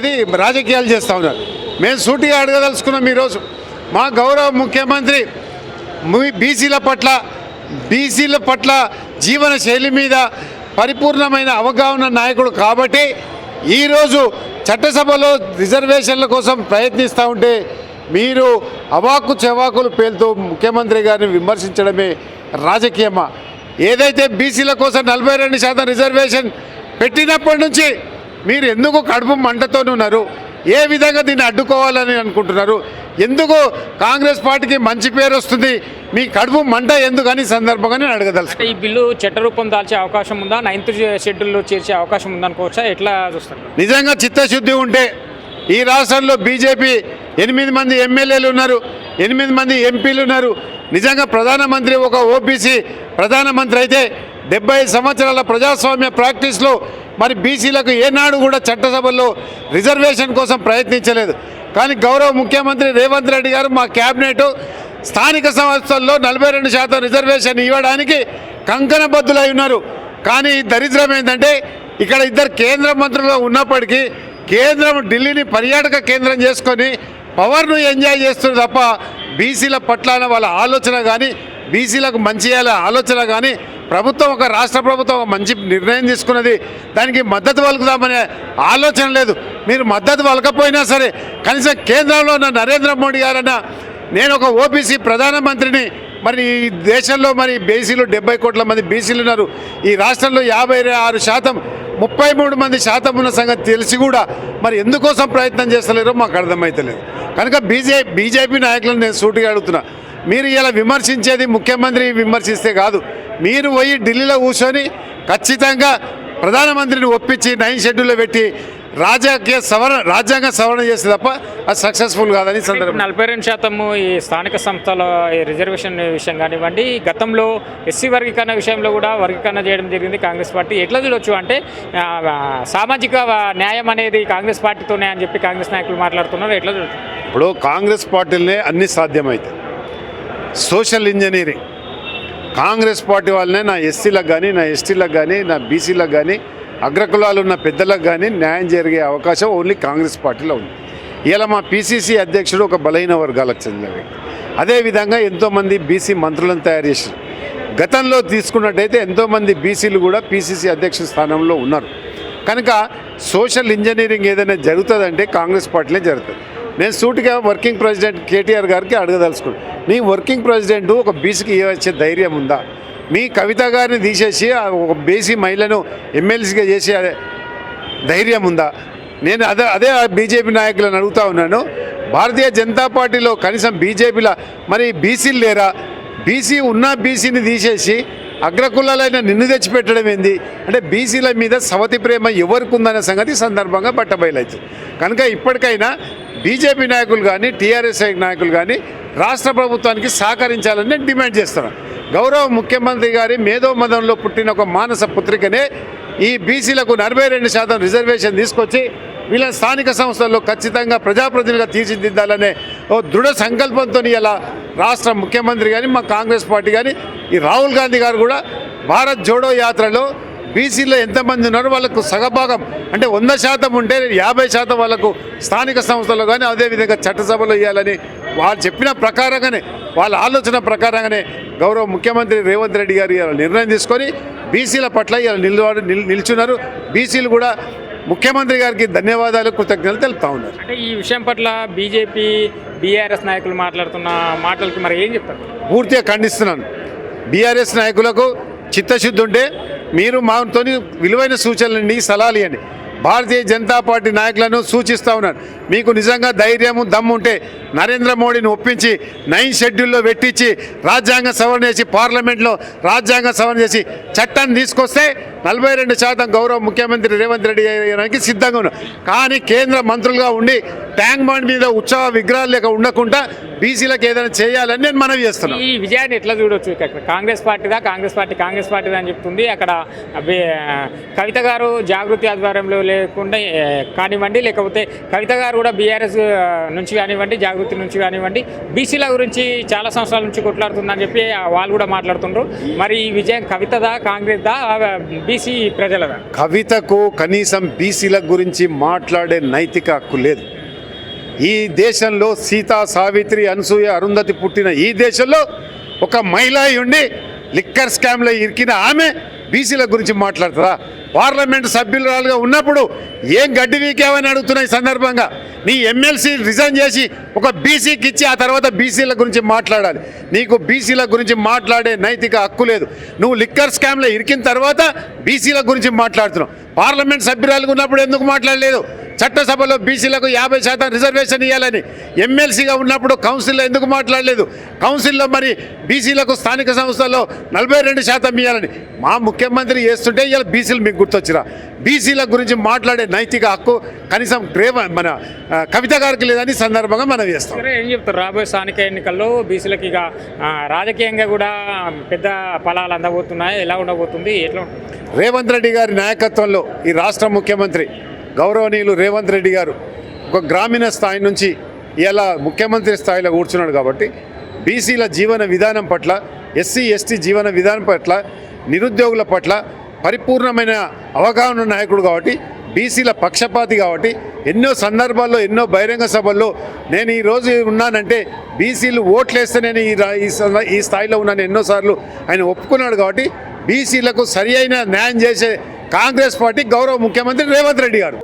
ఇది రాజకీయాలు చేస్తూ ఉన్నారు. మేము సూటిగా అడగదలుచుకున్నాం ఈరోజు. మా గౌరవ ముఖ్యమంత్రి బీసీల పట్ల బీసీల పట్ల జీవన శైలి మీద పరిపూర్ణమైన అవగాహన నాయకుడు కాబట్టి ఈరోజు చట్టసభలో రిజర్వేషన్ల కోసం ప్రయత్నిస్తూ ఉంటే మీరు అవాకు చెవాకులు పేలుతూ ముఖ్యమంత్రి గారిని విమర్శించడమే రాజకీయమా? ఏదైతే బీసీల కోసం నలభై రెండు శాతం రిజర్వేషన్ పెట్టినప్పటి నుంచి మీరు ఎందుకు కడుపు మంటతో ఉన్నారు? ఏ విధంగా దీన్ని అడ్డుకోవాలని అనుకుంటున్నారు? ఎందుకు కాంగ్రెస్ పార్టీకి మంచి పేరు వస్తుంది? మీ కడుపు మంట ఎందుకని సందర్భంగా నేను అడగదలుచు అంటే ఈ బిల్లు చట్టరూపం దాల్చే అవకాశం ఉందా? నైన్త్ షెడ్యూల్లో చేర్చే అవకాశం ఉందనుకోవచ్చా ఎట్లా చూస్తారు? నిజంగా చిత్తశుద్ధి ఉంటే ఈ రాష్ట్రంలో బీజేపీ ఎనిమిది మంది ఎమ్మెల్యేలు ఉన్నారు ఎనిమిది మంది ఎంపీలు ఉన్నారు. నిజంగా ప్రధానమంత్రి ఒక ఓబీసీ ప్రధానమంత్రి అయితే డెబ్బై సంవత్సరాల ప్రజాస్వామ్య ప్రాక్టీస్లో మరి బీసీలకు ఏనాడు కూడా చట్టసభల్లో రిజర్వేషన్ కోసం ప్రయత్నించలేదు. కానీ గౌరవ ముఖ్యమంత్రి రేవంత్ రెడ్డి గారు మా క్యాబినెట్ స్థానిక సంస్థల్లో నలభై రెండు శాతం రిజర్వేషన్ ఇవ్వడానికి కంకణబద్దులై ఉన్నారు. కానీ దరిద్రం ఏంటంటే ఇక్కడ ఇద్దరు కేంద్ర మంత్రులు ఉన్నప్పటికీ కేంద్రం ఢిల్లీని పర్యాటక కేంద్రం చేసుకొని పవర్ను ఎంజాయ్ చేస్తుంది తప్ప బీసీల పట్ల వాళ్ళ ఆలోచన కానీ బీసీలకు మంచి చేయాలనే ఆలోచన కానీ ప్రభుత్వం ఒక రాష్ట్ర ప్రభుత్వం ఒక మంచి నిర్ణయం తీసుకున్నది. దానికి మద్దతు పలుకుదామనే ఆలోచన లేదు. మీరు మద్దతు పలకపోయినా సరే కనీసం కేంద్రంలో ఉన్న నరేంద్ర మోడీ గారన్న నేను ఒక ఓబీసీ ప్రధానమంత్రిని మరి ఈ దేశంలో మరి బీసీలు డెబ్బై కోట్ల మంది బీసీలు ఉన్నారు. ఈ రాష్ట్రంలో యాభై ఆరు శాతం ముప్పై మూడు మంది శాతం ఉన్న సంగతి తెలిసి కూడా మరి ఎందుకోసం ప్రయత్నం చేస్తలేరో మాకు అర్థమవుతలేదు కనుక బీజే బీజేపీ నాయకులను నేను సూటిగా అడుగుతున్నా. మీరు ఇలా విమర్శించేది ముఖ్యమంత్రి విమర్శిస్తే కాదు. మీరు పోయి ఢిల్లీలో కూర్చొని ఖచ్చితంగా ప్రధానమంత్రిని ఒప్పించి నైన్ షెడ్యూల్లో పెట్టి రాజకీయ సవరణ రాజ్యాంగ సవరణ చేస్తే తప్ప అది సక్సెస్ఫుల్ కాదని సందర్భం. నలభై రెండు శాతము ఈ స్థానిక సంస్థల ఈ రిజర్వేషన్ విషయం కానివ్వండి గతంలో ఎస్సీ వర్గీకరణ విషయంలో కూడా వర్గీకరణ చేయడం జరిగింది కాంగ్రెస్ పార్టీ. ఎట్లా చూడొచ్చు అంటే సామాజిక న్యాయం అనేది కాంగ్రెస్ పార్టీతోనే అని చెప్పి కాంగ్రెస్ నాయకులు మాట్లాడుతున్నారు. ఎట్లా చూడొచ్చు? ఇప్పుడు కాంగ్రెస్ పార్టీలనే అన్ని సాధ్యమవుతాయి సోషల్ ఇంజనీరింగ్ కాంగ్రెస్ పార్టీ వాళ్ళనే నా ఎస్సీలకు కానీ నా ఎస్టీలకు కానీ నా బీసీలకు కానీ అగ్రకులాలు ఉన్న పెద్దలకు కానీ న్యాయం జరిగే అవకాశం ఓన్లీ కాంగ్రెస్ పార్టీలో ఉంది. ఇలా మా పీసీసీ అధ్యక్షుడు ఒక బలహీన వర్గాలకు చెందిన వ్యక్తి. అదేవిధంగా ఎంతోమంది బీసీ మంత్రులను తయారు చేశారు. గతంలో తీసుకున్నట్టయితే ఎంతోమంది బీసీలు కూడా పీసీసీ అధ్యక్ష స్థానంలో ఉన్నారు. కనుక సోషల్ ఇంజనీరింగ్ ఏదైనా జరుగుతుందంటే కాంగ్రెస్ పార్టీలే జరుగుతుంది. నేను సూటిగా వర్కింగ్ ప్రెసిడెంట్ కేటీఆర్ గారికి అడగదలుచుకున్నాను నీ వర్కింగ్ ప్రెసిడెంట్ ఒక బీసీకి ఇవ్వచ్చే ధైర్యం ఉందా? మీ కవిత గారిని తీసేసి ఆ ఒక బీసీ మహిళను ఎమ్మెల్సీగా చేసే ధైర్యం ఉందా? నేను అదే అదే బీజేపీ నాయకులను అడుగుతా ఉన్నాను. భారతీయ జనతా పార్టీలో కనీసం బీజేపీలో మరి బీసీలు లేరా? బీసీ ఉన్న బీసీని తీసేసి అగ్రకులాలైన నిన్ను తెచ్చిపెట్టడం ఏంది? అంటే బీసీల మీద సవతి ప్రేమ ఎవరికి ఉందనే సంగతి సందర్భంగా బట్టబయలైంది. కనుక ఇప్పటికైనా బీజేపీ నాయకులు కానీ టీఆర్ఎస్ నాయకులు కానీ రాష్ట్ర ప్రభుత్వానికి సహకరించాలని నేను డిమాండ్ చేస్తున్నాను గౌరవ ముఖ్యమంత్రి గారి మేధోమదంలో పుట్టిన ఒక మానస పుత్రికనే ఈ బీసీలకు నలభై రెండు శాతం రిజర్వేషన్ తీసుకొచ్చి వీళ్ళ స్థానిక సంస్థల్లో ఖచ్చితంగా ప్రజాప్రతినిధిగా తీర్చిదిద్దాలనే ఓ దృఢ సంకల్పంతో ఇలా రాష్ట్ర ముఖ్యమంత్రి కానీ మా కాంగ్రెస్ పార్టీ కానీ ఈ రాహుల్ గాంధీ గారు కూడా భారత్ జోడో యాత్రలో బీసీలో ఎంతమంది ఉన్నారో వాళ్ళకు సగభాగం అంటే వంద శాతం ఉంటే యాభై శాతం వాళ్ళకు స్థానిక సంస్థల్లో కానీ అదేవిధంగా చట్టసభలో ఇవ్వాలని వాళ్ళు చెప్పిన ప్రకారంగానే వాళ్ళ ఆలోచన ప్రకారంగానే గౌరవ ముఖ్యమంత్రి రేవంత్ రెడ్డి గారు ఇవాళ నిర్ణయం తీసుకొని బీసీల పట్ల ఇవాళ నిలబడి నిల్ నిల్చున్నారు. బీసీలు కూడా ముఖ్యమంత్రి గారికి ధన్యవాదాలు కృతజ్ఞతలు తెలుపుతా ఉన్నారు. అంటే ఈ విషయం పట్ల బీజేపీ బీఆర్ఎస్ నాయకులు మాట్లాడుతున్న మాటలకి మరి ఏం చెప్తారు? పూర్తిగా ఖండిస్తున్నాను. బీఆర్ఎస్ నాయకులకు చిత్తశుద్ధి ఉంటే మీరు మాతో విలువైన సూచనలండి సలహాలు ఇవ్వండి భారతీయ జనతా పార్టీ నాయకులను సూచిస్తూ ఉన్నాను మీకు నిజంగా ధైర్యము దమ్ము ఉంటే నరేంద్ర మోడీని ఒప్పించి నైన్ షెడ్యూల్లో పెట్టించి రాజ్యాంగ సవరణ చేసి పార్లమెంట్లో రాజ్యాంగ సవరణ చేసి చట్టాన్ని తీసుకొస్తే నలభై రెండు శాతం గౌరవ ముఖ్యమంత్రి రేవంత్ రెడ్డి అయ్యడానికి సిద్ధంగా ఉన్నారు. కానీ కేంద్ర మంత్రులుగా ఉండి ట్యాంక్ బండ్ మీద ఉత్సవ విగ్రహాలు లేక ఉండకుండా బీసీలకు ఏదైనా చేయాలని నేను మనవి చేస్తున్నాను. ఈ విజయాన్ని ఎట్లా చూడొచ్చు? కాంగ్రెస్ పార్టీదా? కాంగ్రెస్ పార్టీ కాంగ్రెస్ పార్టీదా అని చెప్తుంది. అక్కడ కవిత గారు జాగృతి ఆధ్వర్యంలో లేకుండా కానివ్వండి లేకపోతే కవిత గారు కూడా బీఆర్ఎస్ నుంచి కానివ్వండి జాగృతి నుంచి కానివ్వండి బీసీల గురించి చాలా సంవత్సరాల నుంచి కొట్లాడుతుందని చెప్పి వాళ్ళు కూడా మాట్లాడుతుండ్రు. మరి ఈ విజయం కవితదా కాంగ్రెస్ దా బీసీ ప్రజలదా? కవితకు కనీసం బీసీల గురించి మాట్లాడే నైతిక హక్కు లేదు. ఈ దేశంలో సీతా సావిత్రి అనసూయ అరుంధతి పుట్టిన ఈ దేశంలో ఒక మహిళాయి ఉండి లిక్కర్ స్కామ్లో ఇరికిన ఆమె బీసీల గురించి మాట్లాడుతుందా? పార్లమెంట్ సభ్యురాలుగా ఉన్నప్పుడు ఏం గడ్డి వీకావని అడుగుతున్న ఈ సందర్భంగా నీ ఎమ్మెల్సీ రిజైన్ చేసి ఒక బీసీకి ఇచ్చి ఆ తర్వాత బీసీల గురించి మాట్లాడాలి. నీకు బీసీల గురించి మాట్లాడే నైతిక హక్కు లేదు. నువ్వు లిక్కర్ స్కామ్లో ఇరికిన తర్వాత బీసీల గురించి మాట్లాడుతున్నావు. పార్లమెంట్ సభ్యురాలుగా ఉన్నప్పుడు ఎందుకు మాట్లాడలేదు? చట్టసభలో బీసీలకు యాభై శాతం రిజర్వేషన్ ఇవ్వాలని ఎమ్మెల్సీగా ఉన్నప్పుడు కౌన్సిల్లో ఎందుకు మాట్లాడలేదు? కౌన్సిల్లో మరి బీసీలకు స్థానిక సంస్థల్లో నలభై రెండు శాతం ఇవ్వాలని మా ముఖ్యమంత్రి చేస్తుంటే ఇవాళ బీసీలు మీకు గుర్తొచ్చిరా. బీసీల గురించి మాట్లాడే నైతిక హక్కు కనీసం ప్రేమ మన కవిత గారికి లేదని సందర్భంగా మనం చేస్తాం. ఏం చెప్తారు? రాబోయే స్థానిక ఎన్నికల్లో బీసీలకి ఇక రాజకీయంగా కూడా పెద్ద ఫలాలు అందబోతున్నాయి. ఎలా ఉండబోతుంది? ఎట్లా రేవంత్ రెడ్డి గారి నాయకత్వంలో ఈ రాష్ట్ర ముఖ్యమంత్రి గౌరవనీయులు రేవంత్ రెడ్డి గారు ఒక గ్రామీణ స్థాయి నుంచి ఇలా ముఖ్యమంత్రి స్థాయిలో కూర్చున్నాడు కాబట్టి బీసీల జీవన విధానం పట్ల ఎస్సీ ఎస్టీ జీవన విధానం పట్ల నిరుద్యోగుల పట్ల పరిపూర్ణమైన అవగాహన ఉన్న నాయకుడు కాబట్టి బీసీల పక్షపాతి కాబట్టి ఎన్నో సందర్భాల్లో ఎన్నో బహిరంగ సభల్లో నేను ఈరోజు ఉన్నానంటే బీసీలు ఓట్లేస్తే నేను ఈ ఈ స్థాయిలో ఉన్నాను ఎన్నోసార్లు ఆయన ఒప్పుకున్నాడు కాబట్టి బీసీలకు సరి అయిన న్యాయం చేసే కాంగ్రెస్ పార్టీ గౌరవ ముఖ్యమంత్రి రేవంత్ రెడ్డి గారు.